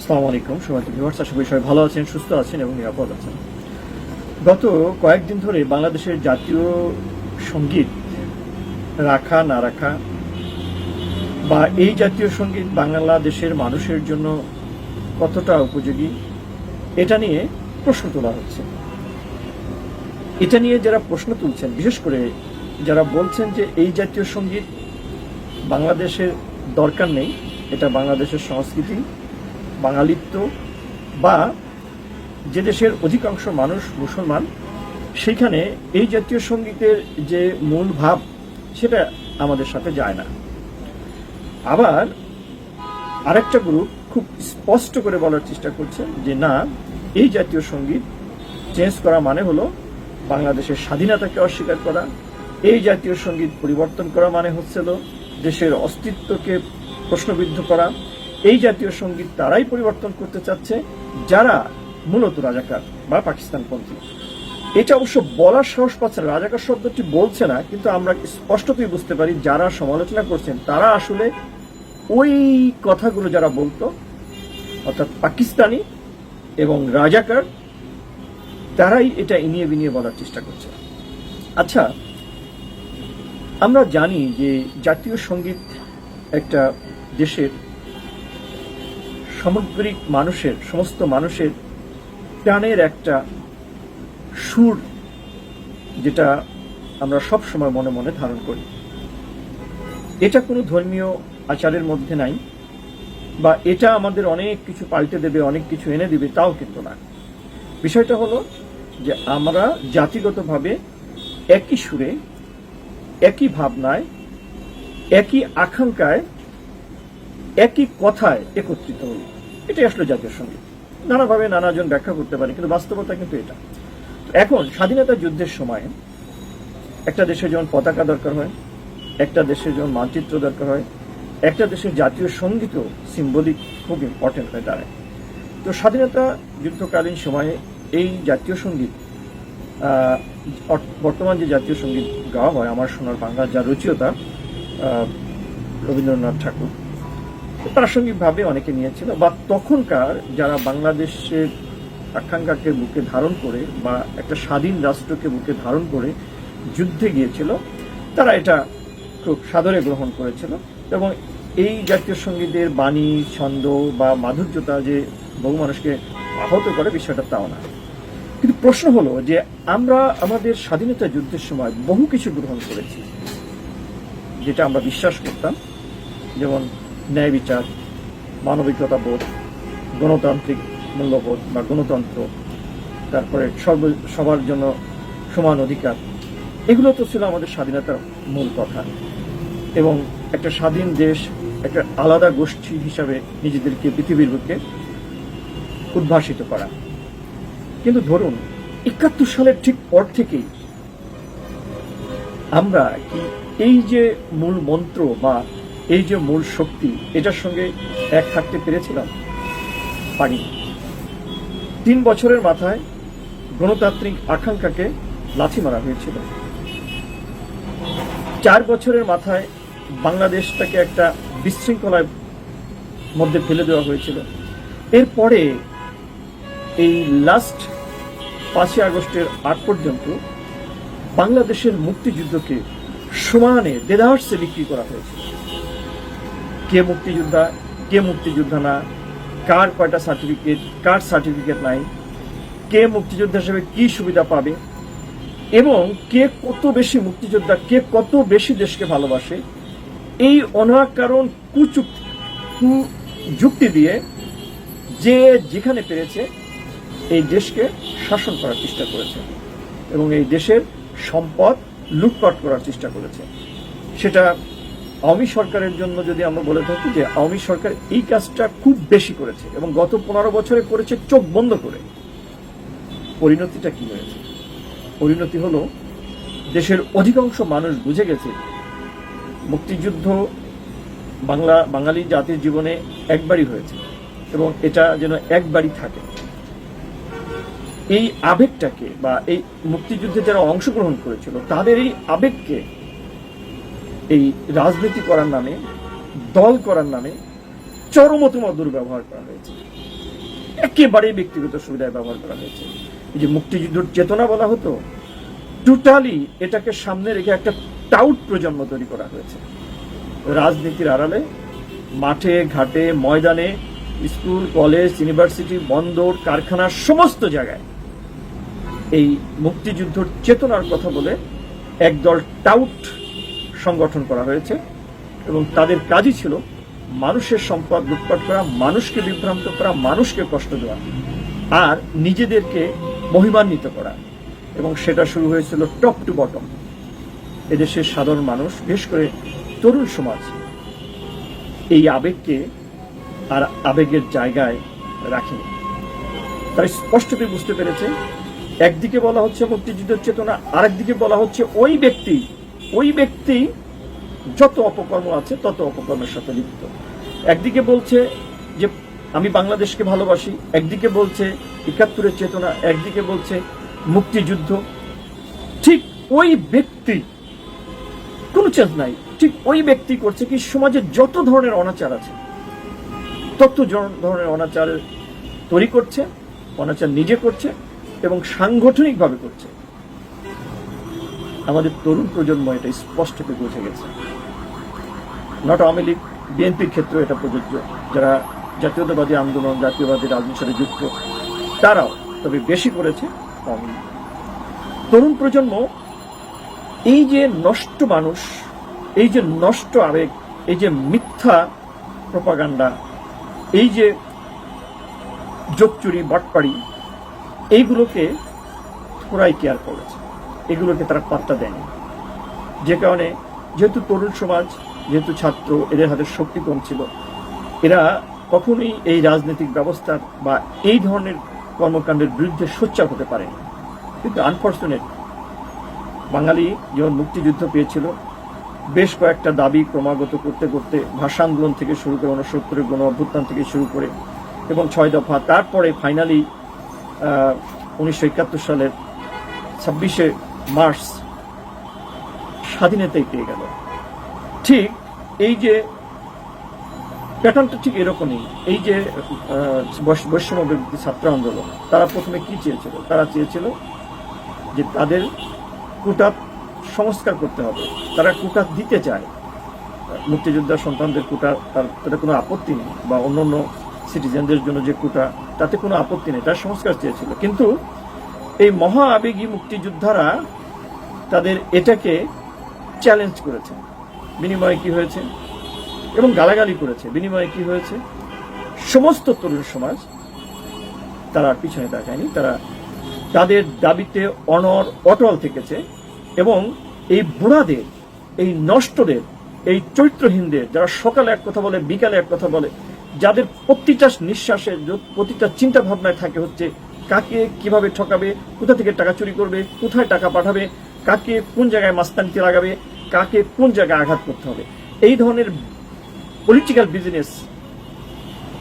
আসসালামু আলাইকুম সবাই ভিউয়ার্স আশা করি সবাই ভালো আছেন, সুস্থ আছেন এবং নিরাপদ আছেন। গত কয়েকদিন ধরে বাংলাদেশের জাতীয় সংগীত রাখা, না রাখা, বা এই জাতীয় সংগীত বাংলাদেশের মানুষের জন্য কতটা উপযোগী, এটা নিয়ে প্রশ্ন তোলা হচ্ছে। এটা নিয়ে যারা প্রশ্ন তুলছেন, বিশেষ করে যারা বলছেন যে এই জাতীয় সংগীত বাংলাদেশের দরকার নেই, এটা বাংলাদেশের সংস্কৃতি বাঙালিত্ব বা যে দেশের অধিকাংশ মানুষ মুসলমান সেখানে এই জাতীয় সঙ্গীতের যে মূল ভাব, সেটা আমাদের সাথে যায় না। আবার আরেকটা গ্রুপ খুব স্পষ্ট করে বলার চেষ্টা করছে যে, না, এই জাতীয় সংগীত চেঞ্জ করা মানে হলো বাংলাদেশের স্বাধীনতাকে অস্বীকার করা, এই জাতীয় সংগীত পরিবর্তন করা মানে হচ্ছিল দেশের অস্তিত্বকে প্রশ্নবিদ্ধ করা এই জাতীয় সংগীত তারাই পরিবর্তন করতে চাচ্ছে, যারা মূলত রাজাকার বা পাকিস্তান পাকিস্তানপন্থী। এটা অবশ্য বলার সাহস পাচ্ছে রাজাকার শব্দটি বলছে না, কিন্তু আমরা স্পষ্টতই বুঝতে পারি যারা সমালোচনা করছেন, তারা আসলে ওই কথাগুলো যারা বলতো, অর্থাৎ পাকিস্তানি এবং রাজাকার, তারাই এটা ইনিয়ে বিনিয়ে বলার চেষ্টা করছে। আচ্ছা আমরা জানি যে জাতীয় সংগীত একটা দেশের সামগ্রিক মানুষের, সমস্ত মানুষের প্রাণের একটা সুর যেটা আমরা সব সময় মনে মনে ধারণ করি। এটা কোনো ধর্মীয় আচারের মধ্যে নাই বা এটা আমাদের অনেক কিছু পাল্টে দেবে, অনেক কিছু এনে দেবে, তাও কিন্তু না। বিষয়টা হলো যে আমরা জাতিগতভাবে একই সুরে, একই ভাবনায়, একই আকাঙ্ক্ষায় একই কথায় একত্রিত হই এটাই আসলে জাতীয় সংগীত। নানাভাবে নানাজন ব্যাখ্যা করতে পারে, কিন্তু বাস্তবতা কিন্তু এটা। এখন, স্বাধীনতা যুদ্ধের সময় একটা দেশে যেমন পতাকা দরকার হয়, একটা দেশের যেমন মানচিত্র দরকার হয়, একটা দেশের জাতীয় সঙ্গীতও সিম্বলিক খুব ইম্পর্টেন্ট হয়ে দাঁড়ায়। তো স্বাধীনতা যুদ্ধকালীন সময়ে এই জাতীয় সংগীত বর্তমান যে জাতীয় সংগীত গাওয়া হয়, আমার সোনার বাংলা যার রচিয়তা রবীন্দ্রনাথ ঠাকুর প্রাসঙ্গিকভাবে অনেকে নিয়েছিল, বা তখনকার যারা বাংলাদেশের আকাঙ্ক্ষাকে বুকে ধারণ করে বা একটা স্বাধীন রাষ্ট্রকে বুকে ধারণ করে যুদ্ধে গিয়েছিল, তারা এটা খুব সাদরে গ্রহণ করেছিল। এবং এই জাতীয় সঙ্গীতের বাণী, ছন্দ বা মাধুর্যতা যে বহু মানুষকে আহত করে বিষয়টা তাও না। কিন্তু প্রশ্ন হলো যে আমরা আমাদের স্বাধীনতা যুদ্ধের সময় বহু কিছু গ্রহণ করেছি, যেটা আমরা বিশ্বাস করতাম। যেমন ন্যায় বিচার, মানবিকতা বোধ, গণতান্ত্রিক মূল্যবোধ বা গণতন্ত্র, তারপরে সর্ব, সবার জন্য সমান অধিকার, এগুলো তো ছিল আমাদের স্বাধীনতার মূল কথা। এবং একটা স্বাধীন দেশ, একটা আলাদা গোষ্ঠী হিসাবে নিজেদেরকে পৃথিবীর বুকে উদ্ভাসিত করা। কিন্তু ধরুন, একাত্তর সালের ঠিক পর থেকেই আমরা কি এই যে মূল মন্ত্র বা এই যে মূল শক্তি, এটার সঙ্গে এক থাকতে পেরেছিলাম পারি তিন বছরের মাথায় গণতান্ত্রিক আকাঙ্ক্ষাকে লাথি মারা হয়েছিল। চার বছরের মাথায় বাংলাদেশটাকে একটা বিশৃঙ্খলার মধ্যে ফেলে দেওয়া হয়েছিল। এরপরে এই লাস্ট পাঁচই আগস্টের আগ পর্যন্ত বাংলাদেশের মুক্তিযুদ্ধকে সমানে দেদার্সে বিক্রি করা হয়েছে। কে মুক্তিযোদ্ধা কে মুক্তিযোদ্ধা না, কার কয়টা সার্টিফিকেট কার সার্টিফিকেট নাই, কে মুক্তিযোদ্ধা হিসেবে কি সুবিধা পাবে এবং কে কত বেশি মুক্তিযোদ্ধা, কে কত বেশি দেশকে ভালোবাসে, এই অনাকারণ কুচুক্তি যুক্তি দিয়ে যে যেখানে পেরেছে এই দেশকে শাসন করার চেষ্টা করেছে এবং এই দেশের সম্পদ লুটপাট করার চেষ্টা করেছে। সেটা আওয়ামী সরকারের জন্য যদি আমরা বলে থাকি যে আওয়ামী সরকার এই কাজটা খুব বেশি করেছে এবং গত পনেরো বছরে করেছে চোখ বন্ধ করে, পরিণতিটা কি হয়েছে? পরিণতি হলো দেশের অধিকাংশ মানুষ বুঝে গেছে মুক্তিযুদ্ধ বাংলা, বাঙালি জাতির জীবনে একবারই হয়েছে এবং এটা যেন একবারই থাকে। এই আবেগটাকে বা এই মুক্তিযুদ্ধে যারা অংশগ্রহণ করেছিল, তাদের এই আবেগকে এই রাজনীতি করার নামে, দল করার নামে চরমতম দুর্ব্যবহার করা হয়েছে। একেবারে ব্যক্তিগত সুবিধায় ব্যবহার করা হয়েছে। এই যে মুক্তিযুদ্ধের চেতনা বলা হতো টোটালি এটাকে সামনে রেখে একটা টাউট প্রজন্ম তৈরি করা হয়েছে। রাজনীতির আড়ালে, মাঠে, ঘাটে, ময়দানে, স্কুল, কলেজ, ইউনিভার্সিটি, বন্দর, কারখানা, সমস্ত জায়গায় এই মুক্তিযুদ্ধর চেতনার কথা বলে একদল টাউট সংগঠন করা হয়েছে এবং তাদের কাজই ছিল মানুষের সম্পদ লুটপাট করা, মানুষকে বিভ্রান্ত করা, মানুষকে কষ্ট দেওয়া আর নিজেদেরকে মহিমান্বিত করা। এবং সেটা শুরু হয়েছিল টপ টু বটম। এদেশের সাধারণ মানুষ, বিশেষ করে তরুণ সমাজ, এই আবেগকে আর আবেগের জায়গায় রাখেনি। তারা স্পষ্টতই বুঝতে পেরেছে, একদিকে বলা হচ্ছে মুক্তিযুদ্ধের চেতনা, আরেকদিকে বলা হচ্ছে ওই ব্যক্তি ওই ব্যক্তি যত অপকর্ম আছে তত অপকর্মের সাথে লিপ্ত। একদিকে বলছে যে, আমি বাংলাদেশকে ভালোবাসি, একদিকে বলছে একাত্তরের চেতনা, একদিকে বলছে মুক্তিযুদ্ধ। ঠিক ওই ব্যক্তি, কোনো চেঞ্জ নাই, ঠিক ওই ব্যক্তি করছে কি সমাজে যত ধরনের অনাচার আছে, তত ধরনের অনাচার তৈরি করছে, অনাচার নিজে করছে এবং সাংগঠনিকভাবে করছে। আমাদের তরুণ প্রজন্ম এটা স্পষ্টতে বুঝে গেছে। নট আওয়ামী লীগ বিএনপির ক্ষেত্রে এটা প্রযোজ্য। যারা জাতীয়তাবাদী আন্দোলন, জাতীয়বাদী রাজনীতির সাথে যুক্ত, তারাও তবে বেশি করেছে আওয়ামী লীগ। তরুণ প্রজন্ম, এই যে নষ্ট মানুষ, এই যে নষ্ট আবেগ, এই যে মিথ্যা প্রপাগান্ডা, এই যে জোচ্চুরি বাটপাড়ি, এইগুলোকে থোড়াই কেয়ার করেছে। এগুলোকে তারা পাত্তা দেয়নি যে কারণে যেহেতু তরুণ সমাজ, যেহেতু ছাত্র, এদের হাতে শক্তি কম ছিল, এরা কখনোই এই রাজনৈতিক ব্যবস্থার বা এই ধরনের কর্মকাণ্ডের বিরুদ্ধে সোচ্চার হতে পারেনি কিন্তু আনফর্চুনেট বাঙালি যখন মুক্তিযুদ্ধ পেয়েছিল, বেশ কয়েকটা দাবি ক্রমাগত করতে করতে ভাষা আন্দোলন থেকে শুরু করে উনসত্তরের গণ অভ্যুত্থান থেকে শুরু করে এবং ছয় দফা তারপরে ফাইনালি উনিশশো একাত্তর সালের ছাব্বিশে মার্চ স্বাধীনতাই পেয়ে গেল। ঠিক এই যে প্যাটার্নটা ঠিক এরকমই। এই যে বৈষম্য ছাত্র আন্দোলন, তারা প্রথমে কি চেয়েছিল? তারা চেয়েছিল যে তাদের কোটা সংস্কার করতে হবে। তারা কোটা দিতে চায়। মুক্তিযোদ্ধা সন্তানদের কোটা, তার তাতে কোনো আপত্তি নেই বা অন্য অন্য সিটিজেনদের জন্য যে কোটা, তাতে কোনো আপত্তি নেই। তার সংস্কার চেয়েছিল। কিন্তু এই মহা আবেগী মুক্তিযোদ্ধারা তাদের এটাকে চ্যালেঞ্জ করেছে। বিনিময়ে কি হয়েছে? এবং গালাগালি করেছে। বিনিময়ে কি হয়েছে? সমস্ত তরুণ সমাজ তারা পিছনে তাকায়নি। তারা তাদের দাবিতে অনর অটল থেকেছে এবং এই বুড়াদের, এই নষ্টদের, এই চরিত্রহীনদের যারা সকালে এক কথা বলে, বিকালে এক কথা বলে, যাদের প্রতিটা নিঃশ্বাসে, প্রতিটা চিন্তা ভাবনায় থাকে হচ্ছে কাকে কীভাবে ঠকাবে, কোথা থেকে টাকা চুরি করবে, কোথায় টাকা পাঠাবে, কাকে কোন জায়গায় মাস্তানিতে লাগাবে, কাকে কোন জায়গায় আঘাত করতে হবে, এই ধরনের পলিটিক্যাল বিজনেস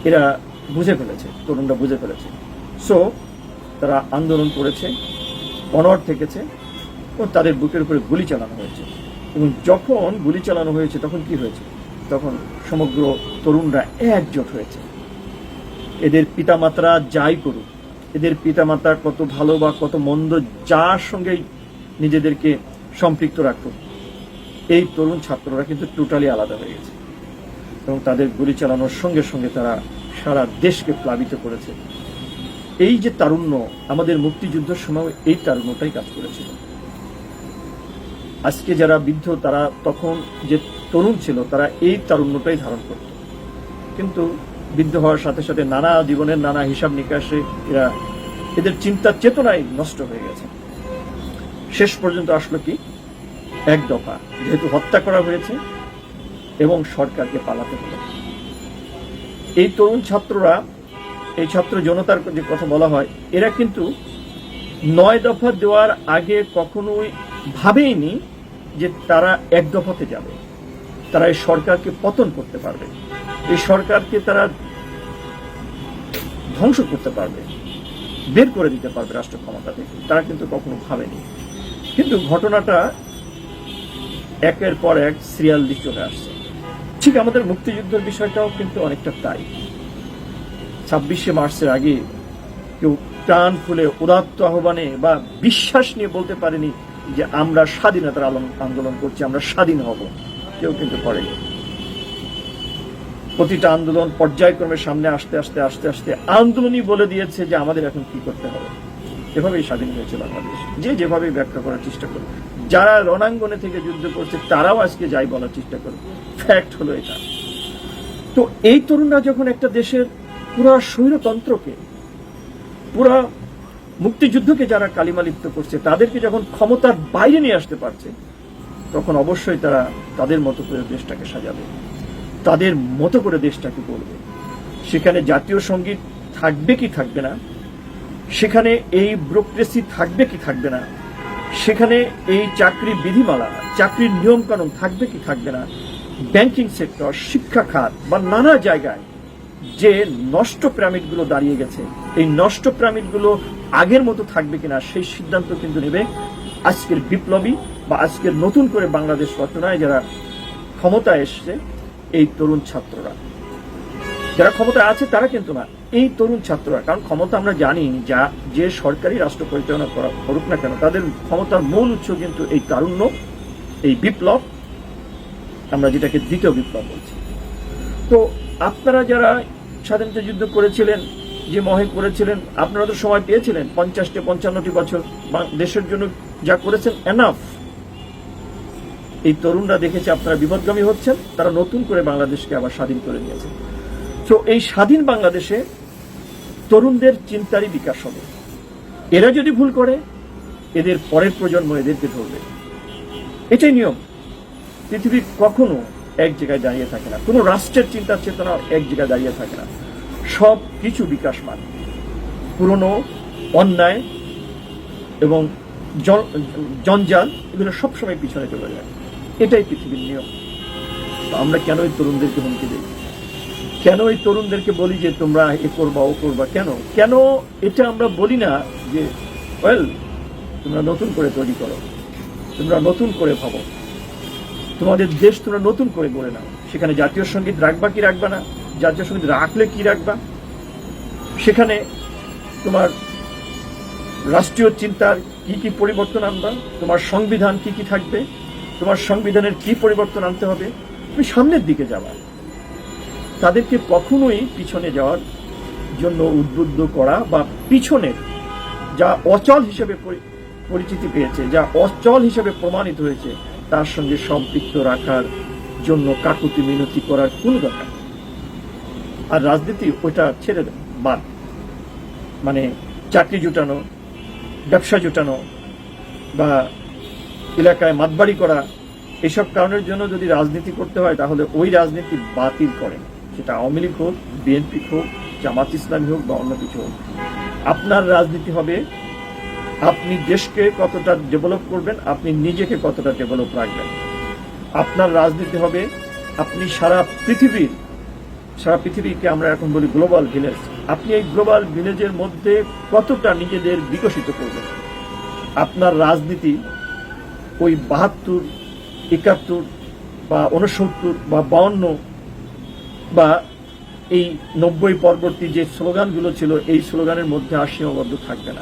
এরা বুঝে ফেলেছে, তরুণরা বুঝে ফেলেছে। সো তারা আন্দোলন করেছে, অনড় থেকেছে ও তাদের বুকের উপরে গুলি চালানো হয়েছে। এবং যখন গুলি চালানো হয়েছে, তখন কি হয়েছে? তখন সমগ্র তরুণরা একজোট হয়েছে। এদের পিতামাতারা যাই করুক এদের পিতামাতা কত ভালো বা কত মন্দ, যার সঙ্গেই নিজেদেরকে সম্পৃক্ত রাখত। এই তরুণ ছাত্ররা কিন্তু টোটালি আলাদা হয়ে গেছে। এবং তাদের গুলি চালানোর সঙ্গে সঙ্গে তারা সারা দেশকে প্লাবিত করেছে। এই যে তারুণ্য, আমাদের মুক্তিযুদ্ধের সময় এই তারুণ্যটাই কাজ করেছিল। আজকে যারা বৃদ্ধ, তারা তখন যে তরুণ ছিল, তারা এই তারুণ্যটাই ধারণ করত। কিন্তু বৃদ্ধ হওয়ার সাথে সাথে নানা জীবনের নানা হিসাব নিকাশে এরা, এদের চিন্তার চেতনাই নষ্ট হয়ে গেছে। শেষ পর্যন্ত আসলো কি? এক দফা, যেহেতু হত্যা করা হয়েছে এবং সরকারকে পালাতে হলো এই তরুণ ছাত্ররা, এই ছাত্র জনতার যে কথা বলা হয়, এরা কিন্তু নয় দফা দেওয়ার আগে কখনোই ভাবেইনি যে তারা এক দফাতে যাবে। তারা এই সরকারকে পতন করতে পারবে। এই সরকারকে তারা ধ্বংস করতে পারবে, বের করে দিতে পারবে রাষ্ট্র ক্ষমতা থেকে তারা কিন্তু কখনো ভাবেনি। কিন্তু ঘটনাটা একের পর এক সিরিয়াল দিয়ে চলে আসছে। ঠিক আমাদের মুক্তিযুদ্ধের বিষয়টাও কিন্তু অনেকটা তাই। ছাব্বিশে মার্চের আগে কেউ প্রাণ খুলে উদাত্ত আহ্বানে বা বিশ্বাস নিয়ে বলতে পারেনি যে আমরা স্বাধীনতার আন্দোলন করছি, আমরা স্বাধীন হব। কেউ কিন্তু করেনি। প্রতিটা আন্দোলন পর্যায়ক্রমে সামনে আসতে আসতে আসতে আসতে আন্দোলনই বলে দিয়েছে যে আমাদের এখন কি করতে হবে। এভাবেই স্বাধীন হয়েছে বাংলাদেশ। যে যেভাবে ব্যাখ্যা করার চেষ্টা করে যারা রণাঙ্গনে থেকে যুদ্ধ করছে, তারাও আজকে যাই বলার চেষ্টা করে ফ্যাক্ট হলো এটা। তো এই তরুণরা যখন একটা দেশের পুরা স্বৈরতন্ত্রকে, পুরা মুক্তিযুদ্ধকে যারা কালিমালিপ্ত করছে, তাদেরকে যখন ক্ষমতার বাইরে নিয়ে আসতে পারছে, তখন অবশ্যই তারা তাদের মতো করে দেশটাকে সাজাবে। তাদের মতো করে দেশটাকে করবে সেখানে জাতীয় সংগীত থাকবে কি থাকবে না? সেখানে এই ব্রোক্রেসি থাকবে কি থাকবে না? সেখানে এই চাকরি বিধিমালা, চাকরির নিয়ম কানুন থাকবে কি থাকবে না? ব্যাংকিং সেক্টর শিক্ষা খাত বা নানা জায়গায় যে নষ্ট পিরামিডগুলো দাঁড়িয়ে গেছে, এই নষ্ট পিরামিডগুলো আগের মতো থাকবে কিনা সেই সিদ্ধান্ত কিন্তু নেবে আজকের বিপ্লবী বা আজকের নতুন করে বাংলাদেশ রচনায় যারা ক্ষমতায় এসছে এই তরুণ ছাত্ররা। যারা ক্ষমতা আছে, তারা কিন্তু না, এই তরুণ ছাত্ররা। কারণ ক্ষমতা আমরা জানি যা যে সরকারি রাষ্ট্র পরিচালনা করা করুক না কেন, তাদের ক্ষমতার মূল উৎস কিন্তু এই তারুণ্য, এই বিপ্লব, আমরা যেটাকে দ্বিতীয় বিপ্লব বলছি। তো আপনারা যারা স্বাধীনতা যুদ্ধ করেছিলেন, যে মহে করেছিলেন, আপনারা তো সময় পেয়েছিলেন, পঞ্চাশটি, পঞ্চান্নটি বছর দেশের জন্য যা করেছেন এনাফ এই তরুণরা দেখেছে আপনারা বিপদগামী হচ্ছেন, তারা নতুন করে বাংলাদেশকে আবার স্বাধীন করে নিয়েছে। তো এই স্বাধীন বাংলাদেশে তরুণদের চিন্তারই বিকাশ হবে। এরা যদি ভুল করে, এদের পরের প্রজন্ম এদেরকে ধরবে। এটাই নিয়ম। পৃথিবী কখনো এক জায়গায় দাঁড়িয়ে থাকে না। কোনো রাষ্ট্রের চিন্তা চেতনা এক জায়গায় দাঁড়িয়ে থাকে না। সব কিছু বিকাশমান। পুরনো, অন্যায় এবং জঞ্জাল, এগুলো সবসময় পিছনে চলে যায়। এটাই পৃথিবীর নিয়ম। আমরা কেন এই তরুণদেরকে হুমকি দিই? কেন এই তরুণদেরকে বলি যে তোমরা এ করবা, ও করবা? কেন? কেন এটা আমরা বলি না যে ওয়েল তোমরা নতুন করে তৈরি করো, তোমরা নতুন করে ভাবো। তোমাদের দেশ তোমরা নতুন করে গড়ে নাও। সেখানে জাতীয় সংগীত রাখবা কি রাখবা না? জাতীয় সংগীত রাখলে কি রাখবা? সেখানে তোমার রাষ্ট্রীয় চিন্তার কি কি পরিবর্তন আনবা? তোমার সংবিধান কি কি থাকবে? তোমার সংবিধানের কি পরিবর্তন আনতে হবে? তুমি সামনের দিকে যাবা। তাদেরকে কখনোই পিছনে যাওয়ার জন্য উদ্বুদ্ধ করা বা পিছনে যা অচল হিসেবে পরি- পরিচিতি পেয়েছে, যা অচল হিসেবে প্রমাণিত হয়েছে, তার সঙ্গে সম্পৃক্ত রাখার জন্য কাকুতি মিনতি করার কোন দরকার আর রাজনীতি ওটা ছেড়ে দেন বাদ। মানে চাকরি জুটানো, ব্যবসা জুটানো বা এলাকায় মাতবাড়ি করা, এসব কারণের জন্য যদি রাজনীতি করতে হয়, তাহলে ওই রাজনীতি বাতিল করেন। সেটা আওয়ামী লীগ হোক, বিএনপি হোক, জামাত ইসলামী হোক বা অন্য কিছু হোক। আপনার রাজনীতি হবে, আপনি দেশকে কতটা ডেভেলপ করবেন, আপনি নিজেকে কতটা ডেভেলপ রাখবেন। আপনার রাজনীতি হবে, আপনি সারা পৃথিবীর, সারা পৃথিবীকে আমরা এখন বলি গ্লোবাল ভিলেজ। আপনি এই গ্লোবাল ভিলেজের মধ্যে কতটা নিজেদের বিকশিত করবেন? আপনার রাজনীতি ওই বাহাত্তর, একাত্তর বা উনসত্তর বা বাউন্ন বা এই নব্বই পরবর্তী যে স্লোগানগুলো ছিল, এই স্লোগানের মধ্যে আর সীমাবদ্ধ থাকবে না।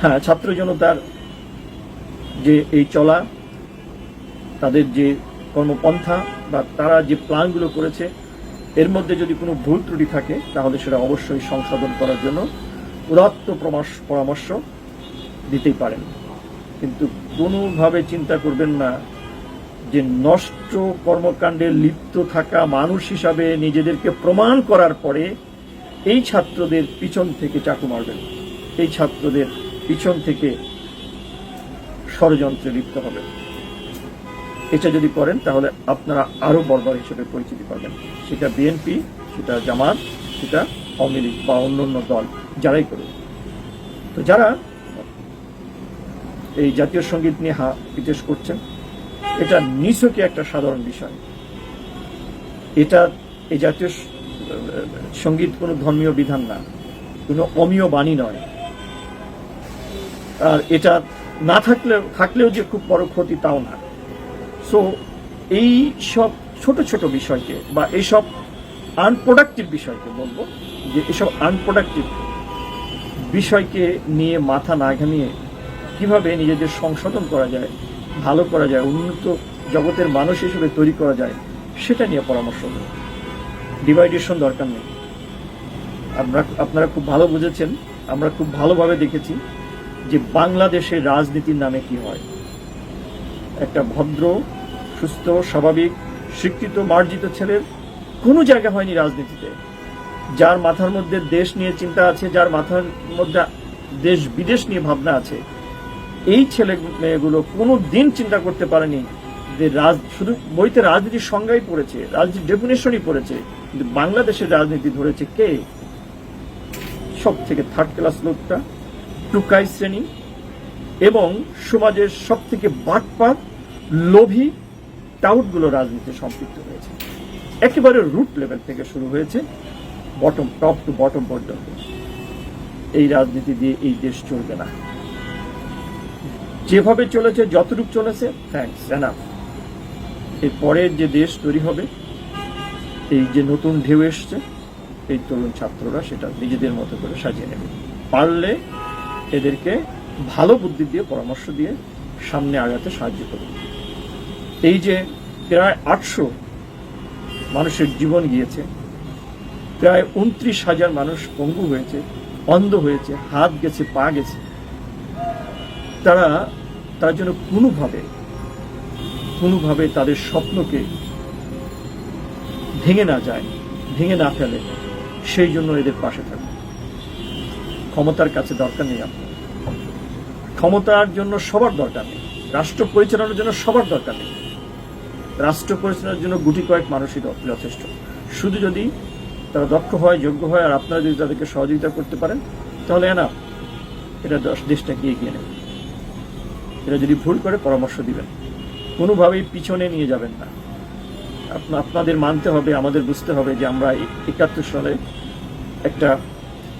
হ্যাঁ ছাত্র জনতার যে এই চলা, তাদের যে কর্মপন্থা বা তারা যে প্ল্যানগুলো করেছে, এর মধ্যে যদি কোনো ভুল ত্রুটি থাকে, তাহলে সেটা অবশ্যই সংশোধন করার জন্য উদাত্ত পরামর্শ- দিতেই পারেন। কিন্তু কোনোভাবে চিন্তা করবেন না যে নষ্ট কর্মকাণ্ডে লিপ্ত থাকা মানুষ হিসাবে নিজেদেরকে প্রমাণ করার পরে এই ছাত্রদের পিছন থেকে চাকু মারবেন। এই ছাত্রদের পিছন থেকে ষড়যন্ত্রে লিপ্ত হবেন। এটা যদি করেন, তাহলে আপনারা আরও বর্বর হিসেবে পরিচিতি পাবেন। সেটা বিএনপি, সেটা জামাত, সেটা আওয়ামী লীগ বা অন্য অন্য দল, যারাই করুক। তো যারা এই জাতীয় সংগীত নিয়ে হা বিদেশ করছেন। এটা নিছকই একটা সাধারণ বিষয়। এটা এই জাতীয় সংগীত কোনো ধর্মীয় বিধান না। কোনো অমীয় বাণী নয়। আর এটা না থাকলেও থাকলেও যে খুব বড় ক্ষতি তাও না। সো এই সব ছোট ছোট বিষয়কে বা এইসব আনপ্রোডাক্টিভ বিষয়কে বলব, যে এসব আনপ্রোডাক্টিভ বিষয়কে নিয়ে মাথা না ঘামিয়ে কীভাবে নিজেদের সংশোধন করা যায়, ভালো করা যায় উন্নত জগতের মানুষ হিসেবে তৈরি করা যায়, সেটা নিয়ে পরামর্শ দেব ডিভাইডেশন দরকার নেই। আমরা, আপনারা খুব ভালো বুঝেছেন, আমরা খুব ভালোভাবে দেখেছি যে বাংলাদেশের রাজনীতির নামে কি হয়। একটা ভদ্র, সুস্থ, স্বাভাবিক, শিক্ষিত, মার্জিত ছেলের কোনো জায়গা হয়নি রাজনীতিতে। যার মাথার মধ্যে দেশ নিয়ে চিন্তা আছে, যার মাথার মধ্যে দেশ বিদেশ নিয়ে ভাবনা আছে এই ছেলে মেয়েগুলো কোনো দিন চিন্তা করতে পারেনি যে রাজ, শুধু বইতে রাজনীতির সংজ্ঞাই পড়েছে, রাজনীতির ডেফিনেশনই পড়েছে, কিন্তু বাংলাদেশের রাজনীতি ধরেছে কে? সব থেকে থার্ড ক্লাস লোকটা, টুকাই শ্রেণি, এবং সমাজের সব থেকে বাটপাত লোভী, টাউটগুলো রাজনীতিতে সম্পৃক্ত হয়েছে। একেবারে রুট লেভেল থেকে শুরু হয়েছে বটম টপ টু বটম পর্যন্ত। এই রাজনীতি দিয়ে এই দেশ চলবে না। যেভাবে চলেছে, যতটুকু চলেছে থ্যাংকস এর পরের যে দেশ তৈরি হবে, এই যে নতুন ঢেউ এসছে, এই তরুণ ছাত্ররা সেটা নিজেদের মতো করে সাজিয়ে নেবে। পারলে এদেরকে ভালো বুদ্ধি দিয়ে, পরামর্শ দিয়ে সামনে আগাতে সাহায্য করবে। এই যে প্রায় আটশো মানুষের জীবন গিয়েছে, প্রায় উনত্রিশ হাজার মানুষ পঙ্গু হয়েছে, অন্ধ হয়েছে, হাত গেছে, পা গেছে, তারা তার জন্য কোনোভাবে কোনোভাবে তাদের স্বপ্নকে ভেঙে না যায়, ভেঙে না ফেলে, সেই জন্য এদের পাশে থাকুন। ক্ষমতার কাছে দরকার নেই আপনার। ক্ষমতার জন্য সবার দরকার নেই। রাষ্ট্র পরিচালনার জন্য সবার দরকার নেই। রাষ্ট্র পরিচালনার জন্য গুটি কয়েক মানুষই যথেষ্ট। শুধু যদি তারা দক্ষ হয়, যোগ্য হয়, আর আপনারা যদি তাদেরকে সহযোগিতা করতে পারেন, তাহলে না এটা দশ- দেশটাকে এগিয়ে নেবে। এটা যদি ভুল করে পরামর্শ দিবেন, কোনোভাবেই পিছনে নিয়ে যাবেন না। আপনা- আপনাদের মানতে হবে, আমাদের বুঝতে হবে যে আমরা একাত্তর সালে একটা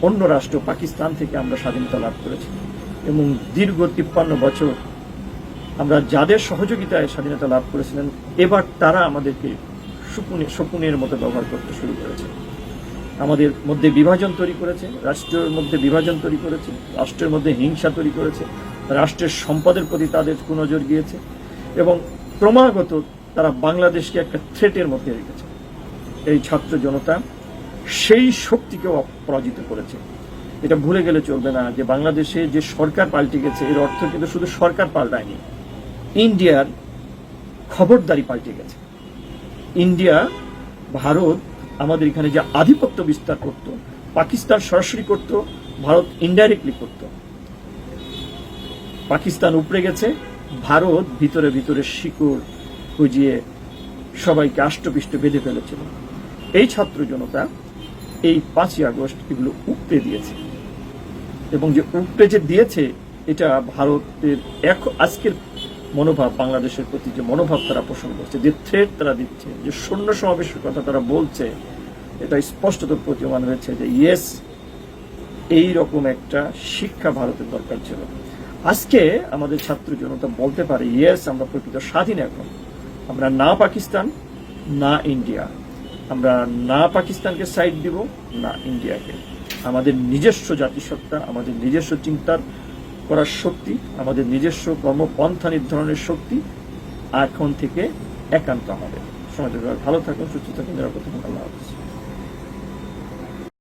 অন্য রাষ্ট্র, পাকিস্তান থেকে আমরা স্বাধীনতা লাভ করেছি এবং দীর্ঘ তিপ্পান্ন বছর আমরা যাদের সহযোগিতায় স্বাধীনতা লাভ করেছিলেন, এবার তারা আমাদেরকে শকুনে শকুনের মতো ব্যবহার করতে শুরু করেছে। আমাদের মধ্যে বিভাজন তৈরি করেছে, রাষ্ট্রের মধ্যে বিভাজন তৈরি করেছে, রাষ্ট্রের মধ্যে হিংসা তৈরি করেছে। রাষ্ট্রের সম্পদের প্রতি তাদের কুনজর গিয়েছে এবং ক্রমাগত তারা বাংলাদেশকে একটা থ্রেটের মধ্যে রেখেছে। এই ছাত্র জনতা সেই শক্তিকেও পরাজিত করেছে। এটা ভুলে গেলে চলবে না যে বাংলাদেশে যে সরকার পাল্টে গেছে, এর অর্থ কিন্তু শুধু সরকার পাল্টায়নি, ইন্ডিয়ার খবরদারি পাল্টে গেছে। ইন্ডিয়া, ভারত আমাদের এখানে যে আধিপত্য বিস্তার করত, পাকিস্তান সরাসরি করত, ভারত ইনডাইরেক্টলি করত পাকিস্তান উপরে গেছে, ভারত ভিতরে ভিতরে শিকড় খুঁজিয়ে সবাইকে আষ্টপিষ্ট বেঁধে ফেলেছিল এই ছাত্র জনতা এই পাঁচই আগস্ট এগুলো উপড়ে দিয়েছে। এবং যে উপড়ে যে দিয়েছে, এটা ভারতের এক আজকের মনোভাব, বাংলাদেশের প্রতি যে মনোভাব তারা পোষণ করছে, যে থ্রেট তারা দিচ্ছে, যে সৈন্য সমাবেশের কথা তারা বলছে, এটা স্পষ্টত প্রতীয়মান হয়েছে যে ইয়েস এই রকম একটা শিক্ষা ভারতের দরকার ছিল। আজকে আমাদের ছাত্র জনতা বলতে পারে ইয়েস আমরা প্রকৃত স্বাধীন এখন। আমরা না পাকিস্তান, না ইন্ডিয়া। আমরা না পাকিস্তানকে সাইড দিব, না ইন্ডিয়াকে। আমাদের নিজস্ব জাতিসত্তা, আমাদের নিজস্ব চিন্তার করার শক্তি, আমাদের নিজস্ব কর্মপন্থা নির্ধারণের শক্তি এখন থেকে একান্ত আমাদের। সমাজের ভালো থাকুন, সুস্থ থাকুন, নিরাপদ থাকুন। আল্লাহ হাফিজ।